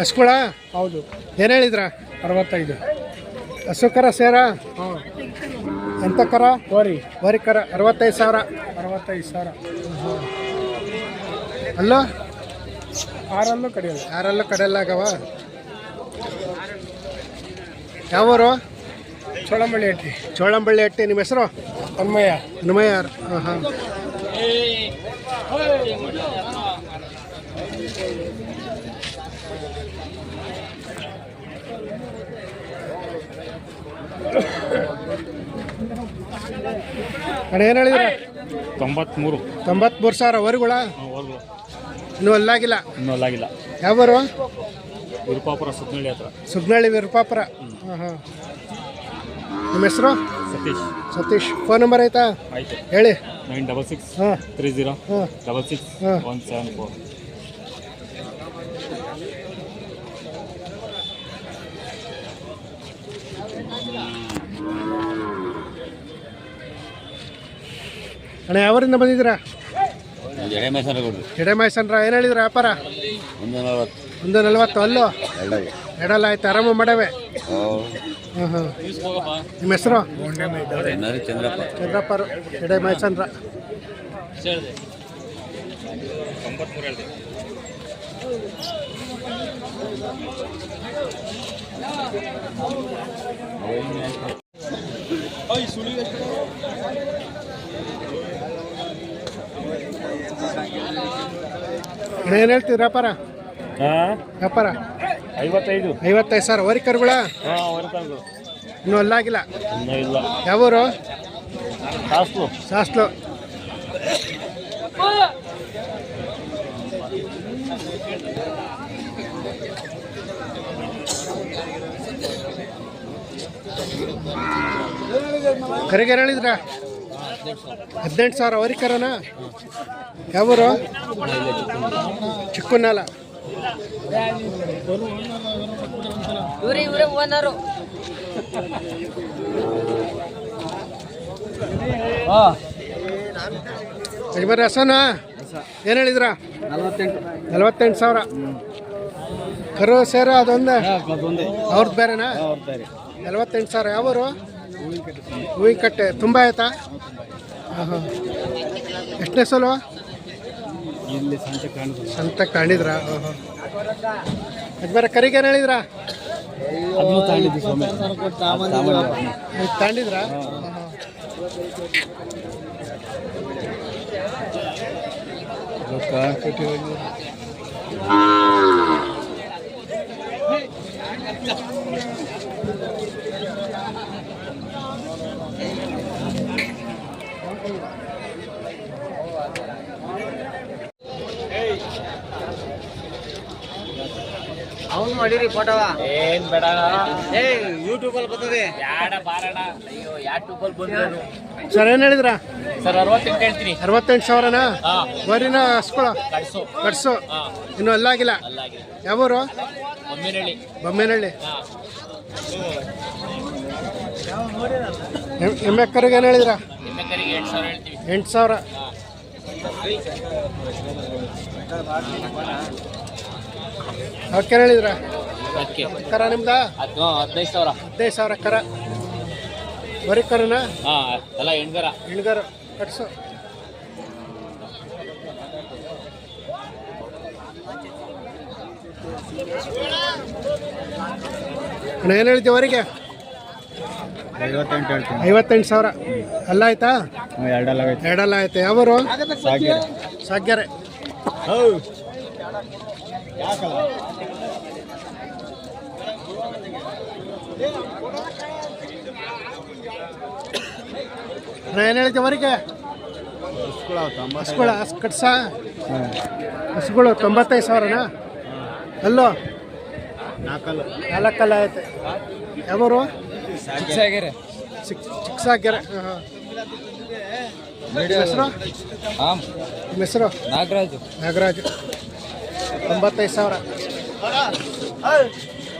ಹಸ್ಕೊಳ ಹೌದು. ಏನು ಹೇಳಿದ್ರ? ಅರವತ್ತೈದು. ಹಸು ಕರ ಸೇರ? ಹಾಂ. ಎಂತ ಕರ ಹೋರಿ. ವರಿ ಕರ ಅರವತ್ತೈದು ಸಾವಿರ. ಅರವತ್ತೈದು ಸಾವಿರ. ಅಲ್ಲೋ? ಆರಲ್ಲೂ ಕಡಿಯಲ್ಲ. ಆರಲ್ಲೂ ಕಡಿಯಲ್ಲಾಗವ ಯಾವರು ಚೋಳಂಬಳ್ಳಿ ಹಟ್ಟಿ ಚೋಳಂಬಳ್ಳಿ ಹಟ್ಟಿ ನಿಮ್ಮ ಹೆಸರು? ಹನುಮಯ್ಯ. ಹನುಮಯ್ಯ. ಹಾಂ ಹಾಂ. ಅಣ್ಣ ಏನು ಹೇಳಿದ್ರೆ? ತೊಂಬತ್ಮೂರು. ತೊಂಬತ್ಮೂರು ಸಾವಿರ ವರಿಗಳ ವರ್ಗು ಇನ್ನೂ ಅಲ್ಲಾಗಿಲ್ಲ? ಇನ್ನೂ ಅಲ್ಲಾಗಿಲ್ಲ. ಯಾವರು ವಿರುಪಾಪುರ ಸುಗ್ನಳ್ಳಿ ಹತ್ರ. ಸುಗ್ನಳ್ಳಿ ವಿರುಪಾಪುರ. ಹಾಂ ಹಾಂ ನಿಮ್ಮ ಹೆಸರು? ಸತೀಶ್. ಸತೀಶ್. ಫೋನ್ ನಂಬರ್ ಆಯ್ತಾ? ಆಯ್ತು. ಹೇಳಿ. ನೈನ್ ಡಬಲ್ ಸಿಕ್ಸ್ ಹಾಂ ತ್ರೀ ಜೀರೋ ಹಾಂ ಡಬಲ್ ಸಿಕ್ಸ್ ಹಾಂ. One seven four. ಅಣ್ಣ ಯಾವರಿಂದ ಬಂದಿದ್ದೀರಾ? ಎಡೆ ಮೈಸನ್ರ ಏನು ಹೇಳಿದ್ರ ವ್ಯಾಪಾರ? ಒಂದು ನಲವತ್ತು. ಅಲ್ಲೋ? ಎಡಲ್ಲ ಆಯ್ತು ಆರಾಮ ಮಾಡವೆ? ಹಾಂ. ಹಾಂ ನಿಮ್ಮ ಹೆಸರು? ಚಂದ್ರಪ್ಪರು ಎಡೆ ಮೈಸನ್ರ ಅಣ್ಣ ಏನು ಹೇಳ್ತೀವಿ ವ್ಯಾಪಾರ? ಐವತ್ತೈದು. ಐವತ್ತೈದು ಸಾವಿರ. ವರಿ ಕರುಗಳ? ಇನ್ನೂ ಅಲ್ಲಾಗಿಲ್ಲ ಇಲ್ಲ. ಯಾವೂರು ಸಾಸ್ಲು. ಸಾಸ್ಲು. ಕರೆಗೆ ಹೇಳಿದ್ರ ಹದಿನೆಂಟು ಸಾವಿರ ಅವರಿಕರನ ಯಾವರು? ಚಿಕ್ಕನಲ್ಲ ಓನರು. ಯಜಮಾನ್ರಿ ಹಸನ ಏನು ಹೇಳಿದ್ರ? ನಲವತ್ತೆಂಟು. ನಲವತ್ತೆಂಟು ಸಾವಿರ. ಕರು ಸೇರ ಅದೊಂದೇ? ಅವ್ರದ್ದು ಬೇರೆನಾ? ನಲವತ್ತೆಂಟು ಸಾವಿರ. ಯಾವೂರು? ಹೂವಿನ ಕಟ್ಟೆ ತುಂಬ ಆಯ್ತಾ? ಹಾಂ ಹಾಂ ಎಷ್ಟನೇ ಸಲ? ಇಲ್ಲಿ ಸಂತೆ ಕಾಣಿದ್ರು ಸಂತ ಕಾಣಿದ್ರ ಹಾಂ ಹಾಂ ಕರಿಗೆ ಏನು ಹೇಳಿದ್ರ? ತಾಂಡಿದ್ರ? ಫೋಟೋವ? ಏನು ಬೇಡ. ಏ ಯೂಟ್ಯೂಬ್ ಅಲ್ಲಿ ಬರ್ತದೆ. ಯಾಡ ಬಾರಣ. ಅಯ್ಯೋ ಯೂಟ್ಯೂಬ್ ಅಲ್ಲಿ ಬಂದ್ರು ಸರ್ ಏನು ಹೇಳಿದ್ರ? ಸರ್ ಅರವತ್ತೆಂಟು ಹೇಳ್ತೀನಿ. ಅರವತ್ತೆಂಟು ಸಾವಿರನಾ? ಹಾಂ. ವರಿನ ಹಸ್ಕೊಳ? ಕಟ್ಸು ಕಟ್ಸು ಹಾಂ. ಇನ್ನೂ ಅಲ್ಲಾಗಿಲ್ಲ. ಯಾವೂರು? ಬೊಮ್ಮೇನಹಳ್ಳಿ ಹಾಂ. ಎಮ್- ಎಮ್ಮೆ ಏನು ಹೇಳಿದ್ರ? ಎಂಟು ಸಾವಿರ ಅವಕ್ಕೆ ಹೇಳಿದ್ರ? ಅದಕ್ಕೆ ಕರ ನಿಮ್ದ? ಅದು ಹದಿನೈದು ಸಾವಿರ. ಹದಿನೈದು ಸಾವಿರ ಕರ. ಬರೀ ಕರನ? ಹಾಂ ಎಲ್ಲ ಹೆಣ್ಗರ. ಇಳ್ಗಾರು ಕಟ್ಸು. ಅಣ್ಣ ಏನು ಹೇಳ್ತೀವಿ ಅವರಿಗೆ? ಐವತ್ತೆಂಟು ಹೇಳ್ತೀನಿ. ಐವತ್ತೆಂಟು ಸಾವಿರ. ಅಲ್ಲ ಆಯ್ತಾ? ಎರಡಲ್ಲ ಎರಡಲ್ಲ ಆಯ್ತು. ಯಾವರು? ಸಾಗ್ಯಾರೆ. ಅಣ್ಣ ಏನು ಹೇಳ್ತಿ ಅವರಿಗೆ? ಹಸ್ಗಳ ಹಸ್ ಕಟ್ಸ? ಹಸ್ಗಳು ತೊಂಬತ್ತೈದು ಸಾವಿರನಾ? ಅಲ್ಲೋ? ನಾಲ್ಕಲ್ಲ ನಾಲ್ಕಲ್ಲ ಐತೆ ಯಾವರು? ಚಿಕ್ಸಾಗೆರೆ. ಚಿಕ್ಕ ಚಿಕ್ಕಸಾಗ್ಯಾರೆ ಹಾಂ ಹೆಸರು? ಹಾಂ. ನಿಮ್ಮ ಹೆಸರು? ನಾಗರಾಜು. ನಾಗರಾಜು. ತೊಂಬತ್ತೈದು ಸಾವಿರ.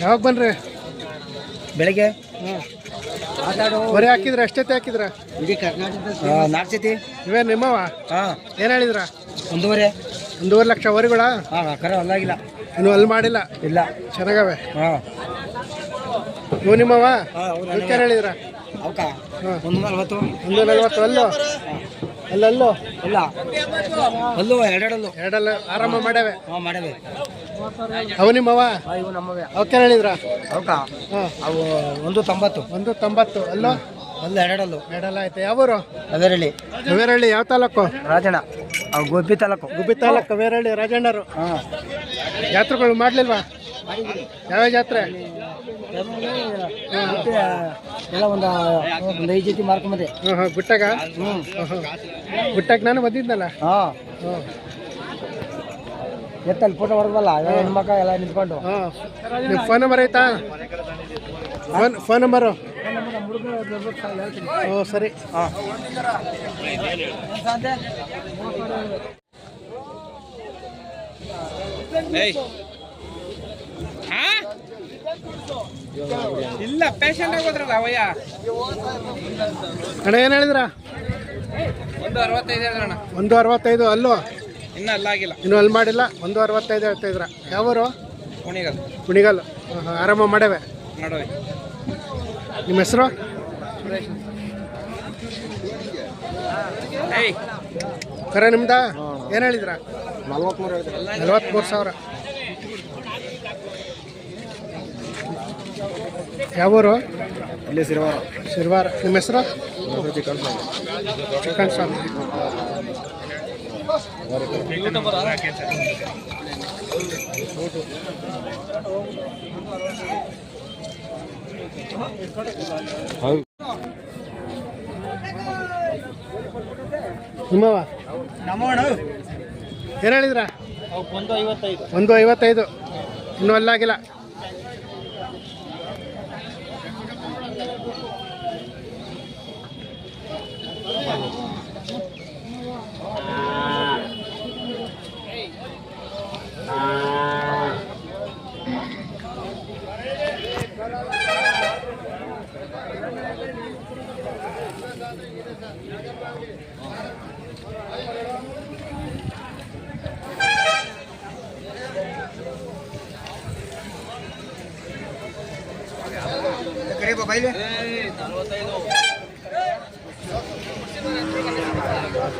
ಯಾವಾಗ ಬನ್ರಿ? ಬೆಳಗ್ಗೆ? ಬರೀ ಹಾಕಿದ್ರ ಎಷ್ಟೈತೆ ಹಾಕಿದ್ರ? ಇಡೀ ಕರ್ನಾಟಕದ ನಾಲ್ಕು ಜೊತೆ. ಇವೇ ನಿಮ್ಮವ? ಹಾಂ. ಏನು ಹೇಳಿದ್ರ? ಒಂದೂವರೆ. ಒಂದೂವರೆ ಲಕ್ಷ ವರಿಗಳ ಹಾಂ ಕರೆ ಅಲ್ಲಾಗಿಲ್ಲ ಇನ್ನು ಅಲ್ಲಿ ಮಾಡಿಲ್ಲ? ಇಲ್ಲ. ಚೆನ್ನಾಗವೆ? ಹಾಂ. ಇವು ನಿಮ್ಮವ? ಹಾಂ ಹೇಳಿದ್ರ? ಅವಕ್ಕ ಹಾಂ ಒಂದು ನಲ್ವತ್ತು. ಒಂದು ನಲ್ವತ್ತು ಅಲ್ಲೋ? ಅಲ್ಲಲ್ಲೋ? ಇಲ್ಲ ಅಲ್ಲು ಎರಡೆರಡಲ್ಲು. ಎರಡಲ್ಲ ಆರಾಮ ಮಾಡ್ಯಾವೆ. ಹಾಂ ಮಾಡವೆ ಅವು ನಿಮ್ಮವ? ಇವು ನಮ್ಮವೆ. ಅವಕ್ಕೇನು ಹೇಳಿದ್ರ? ಅವಕ್ಕ ಹಾಂ. ಅವು ಒಂದು ತೊಂಬತ್ತು. ಒಂದು ತೊಂಬತ್ತು ಅಲ್ಲೋ? ಎರಡಲ್ಲ. ಆಯ್ತು. ಯಾವೂರು? ಯಾವ ತಾಲೂಕು? ರಾಜಣ್ಣ. ಅವು ಗೋಪಿ ತಾಲೂಕು. ಗುಬ್ಬಿ ತಾಲೂಕು ವೇರಳ್ಳಿ ರಾಜಣ್ಣರು. ಹಾಂ. ಜಾತ್ರೆಗಳು ಮಾಡ್ಲಿಲ್ವಾ? ಯಾವ ಜಾತ್ರೆ? ಮತ್ತೆ ಎಲ್ಲ ಒಂದು ಒಂದು ಐದು ಜೊತೆ ಮಾರ್ಕೊಂಬಂದೆ ಹಾಂ ಹಾಂ ಗುಟ್ಟಾಗ ಹ್ಞೂ ಹಾಂ ಗುಟ್ಟಾಗ ನಾನು ಬಂದಿದ್ನಲ್ಲ ಹಾಂ. ಹಾಂ. ಎತ್ತಲ್ಲಿ ಫೋಟೋ ಹೊಡೆದಲ್ಲ ಹೆಣ್ಮಕ್ಕ ಎಲ್ಲ ನಿಂತ್ಕೊಂಡು. ಹಾಂ. ನಿಮ್ಮ ಫೋನ್ ನಂಬರ್ ಐತಾ ಫೋನ್ ಫೋನ್ ನಂಬರು ಓ ಸರಿ. ಹಾಂ? ಇಲ್ಲ ಪೇಷಂಟ್ ಆಗೋದ್ರಲ್ಲ ಅವಯ್ಯ ಅಣ್ಣ ಏನು ಹೇಳಿದ್ರ? ಒಂದು ಅರವತ್ತೈದು ಹೇಳಿದ್ರಣ್ಣ ಒಂದು ಅರವತ್ತೈದು ಅಲ್ಲೂ? ಇನ್ನೂ ಅಲ್ಲಾಗಿಲ್ಲ ಇನ್ನೂ ಅಲ್ಲಿ ಮಾಡಿಲ್ಲ ಒಂದು ಅರವತ್ತೈದು ಹೇಳ್ತಾ ಇದ್ರ. ಯಾವರು? ಕುಣಿಗಲ್. ಕುಣಿಗಲ್. ಆರಾಮ ಮಾಡವೆ? ನೋಡೋವಿ ನಿಮ್ಮ ಹೆಸರು? ಏಯ್ ಕರೆ ನಿಮ್ದ? ಏನು ಹೇಳಿದ್ರ? ನಲ್ವತ್ಮೂರು ಹೇಳಿದ್ರು? ನಲ್ವತ್ಮೂರು ಸಾವಿರ. ಯಾವೂರು? ಇಲ್ಲಿ ಶಿರ್ವಾರ. ಶಿರ್ವಾರ. ನಿಮ್ಮ ಹೆಸರು? ಚಿಕನ್ ಸ್ವಾಮಿ ನಿಮ್ಮವ ನಮ್ಮೋಣ ಏನು ಹೇಳಿದ್ರ? ಒಂದು ಐವತ್ತೈದು. ಒಂದು ಐವತ್ತೈದು. ಇನ್ನೂ ಅಲ್ಲಾಗಿಲ್ಲ.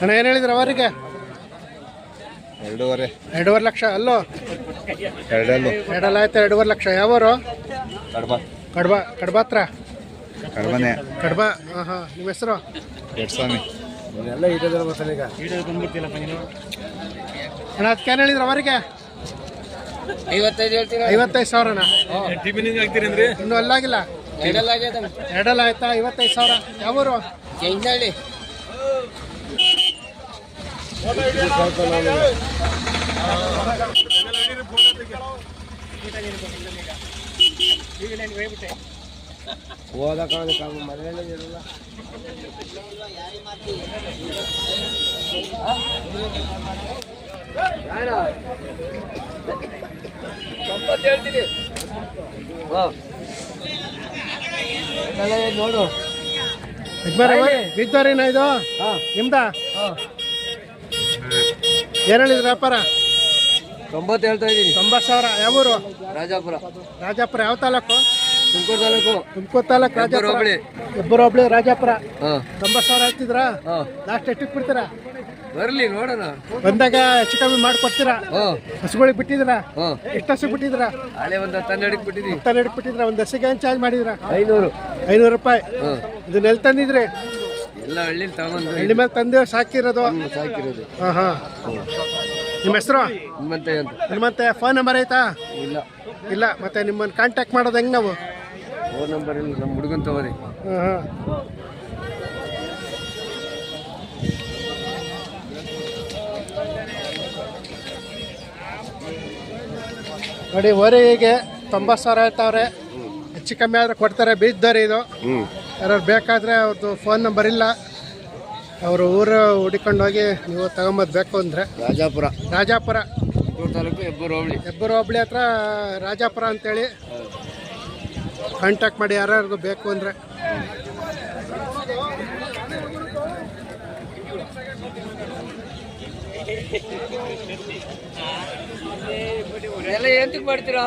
ಅಣ್ಣ ಏನು ಹೇಳಿದ್ರ ಅವರಿಗೆ? ಎರಡೂವರೆ. ಎರಡೂವರೆ ಲಕ್ಷ ಅಲ್ಲೋ? ಎರಡಲ್ಲೂ. ಎರಡಲ್ಲ ಆಯ್ತು ಎರಡೂವರೆ ಲಕ್ಷ. ಯಾವರು? ಕಡ್ಬ. ಕಡ್ಬ ಕಡ್ಬ ಹತ್ರ ಕಡ್ಬನೆ. ಕಡ್ಬ ಹಾಂ ಹಾಂ ನಿಮ್ಮ ಹೆಸರು? ಎಡ್ಸ್ವಾಮಿ. ಎಲ್ಲ ಇಟ್ಟಿದ್ರೆ ಬರ್ತಾನೆ ಈಗ. ಅಣ್ಣ ಅದಕ್ಕೆ ಏನು ಹೇಳಿದ್ರ ಅವರಿಗೆ? ಐವತ್ತೈದು ಹೇಳ್ತೀನಿ ಐವತ್ತೈದು ಸಾವಿರನ ಇನ್ನೂ ಅಲ್ಲಾಗಿಲ್ಲ? ಎರಡೆಲ್ಲ ಆಯ್ತಾ? ಐವತ್ತೈದು ಸಾವಿರ. ಯಾವೂರು? ಮನೇಲಿ ಇರಲ್ಲ ನೋಡು ಬಿದ್ದವ್ರೇನ ಇದು? ಹಾಂ. ನಿಮ್ದ? ಏನು ಹೇಳಿದ್ರಿ ವ್ಯಾಪಾರ? ತೊಂಬತ್ತು ಹೇಳ್ತಾ ಇದ್ದೀನಿ. ತೊಂಬತ್ತು ಸಾವಿರ. ಯಾವೂರು? ರಾಜಾಪುರ. ರಾಜಾಪುರ. ಯಾವ ತಾಲೂಕು? ತುಮಕೂರು ತಾಲೂಕು. ತುಮಕೂರು ತಾಲೂಕು ರಾಜಾಪುರ. ಹೋಬಳಿ. ಇಬ್ಬರು ಹೋಬಳಿ ರಾಜಾಪುರ. ತೊಂಬತ್ತು ಸಾವಿರ ಹೇಳ್ತಿದ್ರಾ? ಹಾಂ. ಲಾಸ್ಟ್ ಎಷ್ಟಕ್ಕೆ ಬಿಡ್ತೀರಾ? ಬರಲಿ ನೋಡೋಣ. ಬಂದಾಗ ಹೆಚ್ಚು ಕಮ್ಮಿ ಮಾಡ್ಕೊಡ್ತೀರಾ? ಹಸುಗಳಿಗೆ ಬಿಟ್ಟಿದ್ರ ಎಷ್ಟು ಹಸು ಬಿಟ್ಟಿದ್ರ ಅಲ್ಲೇ ಒಂದು ಹನ್ನೆರಡಕ್ಕೆ ಬಿಟ್ಟಿದ್ರಿ ಹತ್ತಲ್ಲಿ ಬಿಟ್ಟಿದ್ರಾ ಒಂದು ಹಸಿಗೆ ಏನು ಚಾರ್ಜ್ ಮಾಡಿದ್ರ ಐನೂರು. ಐನೂರು ರೂಪಾಯಿ. ಇದನ್ನೆಲ್ಲಿ ಇದನ್ನ ತಂದಿದ್ರಿ? ಎಲ್ಲ ಹಳ್ಳಿ ತಗೊಂಡು ಹಳ್ಳಿ ಮೇಲೆ ತಂದೆ ಸಾಕಿರೋದು? ಸಾಕಿರೋದು. ಹಾಂ ಹಾಂ. ನಿಮ್ಮ ಹೆಸರು? ನಿಮ್ಮಂತೆ ಅಂತ. ನಿಮ್ಮಂತೆ ಫೋನ್ ನಂಬರ್ ಐತಾ ಇಲ್ಲ. ಇಲ್ಲ ಮತ್ತೆ ನಿಮ್ಮನ್ನು ಕಾಂಟ್ಯಾಕ್ಟ್ ಮಾಡೋದು ಹೆಂಗೆ ನಾವು? ಫೋನ್ ನಂಬರ್ ಇಲ್ಲ ನಮ್ಮ ಹುಡುಗನ್ ತಗೋರಿ. ಹಾಂ ಹಾಂ. ನೋಡಿ ಓರಿಗೆ ತೊಂಬತ್ತು ಸಾವಿರ ಹೇಳ್ತಾವ್ರೆ ಹೆಚ್ಚು ಕಮ್ಮಿ ಆದರೆ ಕೊಡ್ತಾರೆ ಬೀಜ್ದಾರೆ ಇದು. ಹ್ಞೂ ಯಾರು ಬೇಕಾದರೆ ಅವ್ರದ್ದು ಫೋನ್ ನಂಬರ್ ಇಲ್ಲ. ಅವರು ಊರು ಹುಡುಕೊಂಡು ಹೋಗಿ ನೀವು ತಗೊಂಬದ್ ಬೇಕು ಅಂದರೆ. ರಾಜಾಪುರ. ರಾಜಾಪುರ. ತಾಲೂಕು ಹೆಬ್ಬೂರು ಹೋಬಳಿ. ಹೆಬ್ಬೂರು ಹೋಬಳಿ ಹತ್ರ ರಾಜಾಪುರ ಅಂತೇಳಿ. ಕಾಂಟ್ಯಾಕ್ಟ್ ಮಾಡಿ ಯಾರ್ಯಾರಿಗೂ ಬೇಕು ಅಂದರೆ. ಎಲ್ಲ ಎಂತಕ್ಕೆ ಮಾಡ್ತೀರಾ?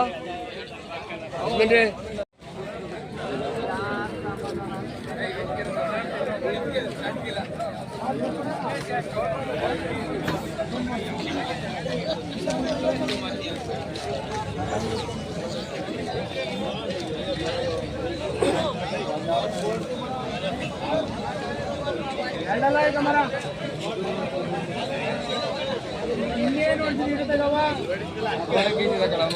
ಕಮರ ಇನ್ನೇನು ಅಂತ ನೀಡುತ್ತಗವ ಕಡಮ